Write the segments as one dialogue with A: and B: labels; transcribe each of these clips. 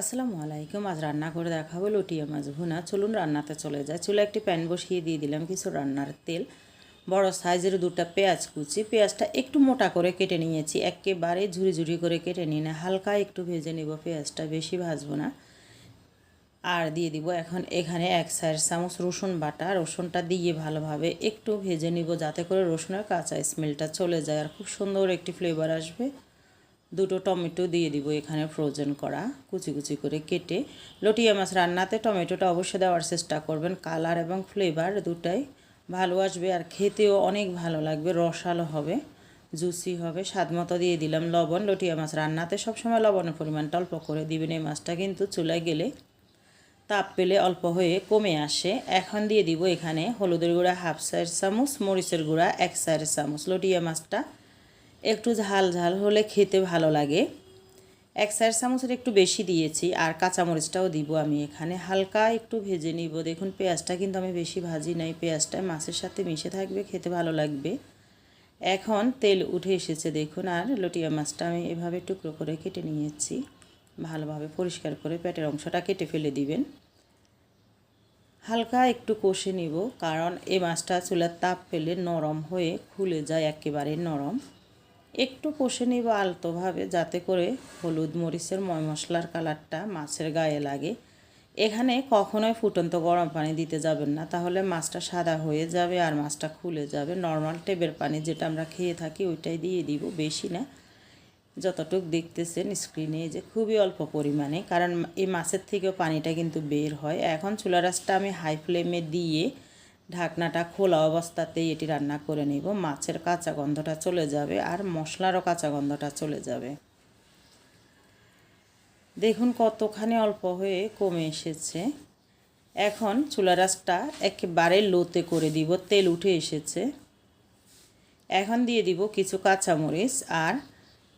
A: আসসালামু আলাইকুম, আজ রান্না করে দেখাবো লটিয়া মাছ ভুনা। চলুন রান্নাতে চলে যায় চুলা একটি প্যান বসিয়ে দিয়ে দিলাম কিছু রান্নার তেল। বড় সাইজের দুটো পেঁয়াজ কুচি। পেঁয়াজটা একটু মোটা করে কেটে নিয়েছি। একেবারে ঝুরি ঝুরি করে কেটে নিয়ে না হালকা একটু ভেজে নিব। পেঁয়াজটা বেশি ভাজবো না। আর দিয়ে দিব এখন এখানে এক সাইড চামচ রসুন বাটা। রসুনটা দিয়ে ভালোভাবে একটু ভেজে নিব যাতে করে রসুনের কাঁচা স্মেলটা চলে যায় আর খুব সুন্দর একটি ফ্লেভার আসবে। দুটো টমেটো দিয়ে দিব এখানে ফ্রোজেন করা, কুচি কুচি করে কেটে। লটিয়া মাছ রান্নাতে টমেটোটা অবশ্যই দেওয়ার চেষ্টা করবেন। কালার এবং ফ্লেভার দুটাই ভালো আসবে আর খেতেও অনেক ভালো লাগবে, রসালো হবে জুসি হবে। স্বাদ মতো দিয়ে দিলাম লবণ। লটিয়া মাছ রান্নাতে সবসময় লবণের পরিমাণটা অল্প করে দিবেন। এই মাছটা কিন্তু চুলায় গেলে তাপ পেলে অল্প হয়ে কমে আসে। এখন দিয়ে দিব এখানে হলুদের গুঁড়া হাফ সাইড চামচ, মরিচের গুঁড়া, এক সাইড চামচ। লটিয়া মাছটা একটু ঝাল ঝাল হলে খেতে ভালো লাগে। এক সাইড চামচের একটু বেশি দিয়েছি, আর কাঁচামরিচটাও দিব আমি এখানে। হালকা একটু ভেজে নিব। দেখুন, পেঁয়াজটা কিন্তু আমি বেশি ভাজি নাই। পেঁয়াজটা মাছের সাথে মিশে থাকবে, খেতে ভালো লাগবে। এখন তেল উঠে এসেছে, দেখুন, আর লটিয়া মাছটা আমি এভাবে টুকরো করে কেটে নিয়েছি। ভালোভাবে পরিষ্কার করে পেটের অংশটা কেটে ফেলে দিবেন। হালকা একটু কষে নিব, কারণ এই মাছটা চুলার তাপ পেলে নরম হয়ে খুলে যায়, একেবারে নরম। একটু কষে নিব আলতোভাবে, যাতে করে হলুদ মরিচের ময় মশলার কালারটা মাছের গায়ে লাগে। এখানে কখনোই ফুটন্ত গরম পানি দিতে যাবেন না, তাহলে মাছটা সাদা হয়ে যাবে আর মাছটা খুলে যাবে। নর্মাল টেবের পানি যেটা আমরা খেয়ে থাকি ওইটাই দিয়ে দিব, বেশি না। যতটুক দেখতেছেন স্ক্রিনে যে খুবই অল্প পরিমাণে, কারণ এই মাছের থেকেও পানিটা কিন্তু বের হয়। এখন চুলা রাসটা আমি হাই ফ্লেমে দিয়ে ঢাকনাটা খোলা অবস্থাতেই এটি রান্না করে নিব। মাছের কাঁচা গন্ধটা চলে যাবে আর মশলারও কাঁচা গন্ধটা চলে যাবে। দেখুন কতখানি অল্প হয়ে কমে এসেছে। এখন চুলা রাসটা একেবারে লোতে করে দিব, তেল উঠে এসেছে। এখন দিয়ে দিব কিছু কাঁচামরিচ আর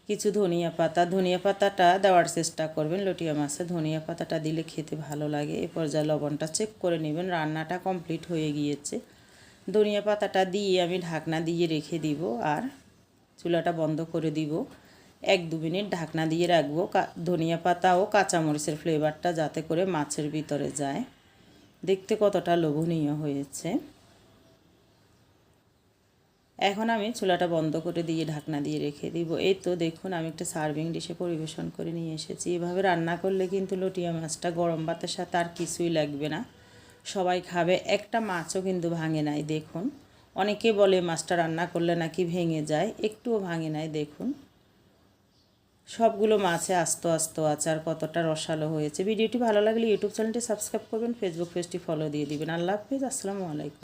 A: কিছু ধনিয়া পাতা। ধনিয়া পাতাটা দেওয়ার চেষ্টা করবেন লটিয়া মাছে। ধনিয়া পাতাটা দিলে খেতে ভালো লাগে। এ পর্যায়ে লবণটা চেক করে নেবেন। রান্নাটা কমপ্লিট হয়ে গিয়েছে। ধনিয়া পাতাটা দিয়ে আমি ঢাকনা দিয়ে রেখে দিব আর চুলাটা বন্ধ করে দিব। এক দু মিনিট ঢাকনা দিয়ে রাখব। ধনিয়া পাতা ও কাঁচামরিচের ফ্লেভারটা যাতে করে মাছের ভিতরে যায়। দেখতে কতটা লোভনীয় হয়েছে। এখন আমি চুলাটা বন্ধ করে দিয়ে ঢাকনা দিয়ে রেখে দিব। এই তো দেখুন, আমি একটা সার্ভিং ডিশে পরিবেশন করে নিয়ে এসেছি। এভাবে রান্না করলে কিন্তু লটিয়া মাছটা গরম ভাতের সাথে আর কিছুই লাগবে না। সবাই খাবে, একটা মাছও কিন্তু ভাঙে নাই, দেখুন। অনেকে বলে মাছটা রান্না করলে নাকি ভেঙে যায়, একটুও ভাঙে নাই, দেখুন। সবগুলো মাছে আস্ত আস্ত আছে আর কতটা রসালো হয়েছে। ভিডিওটি ভালো লাগলে ইউটিউব চ্যানেলটি সাবস্ক্রাইব করবেন, ফেসবুক পেজটি ফলো দিয়ে দিবেন। আল্লাহ হাফিজ, আসসালামু আলাইকুম।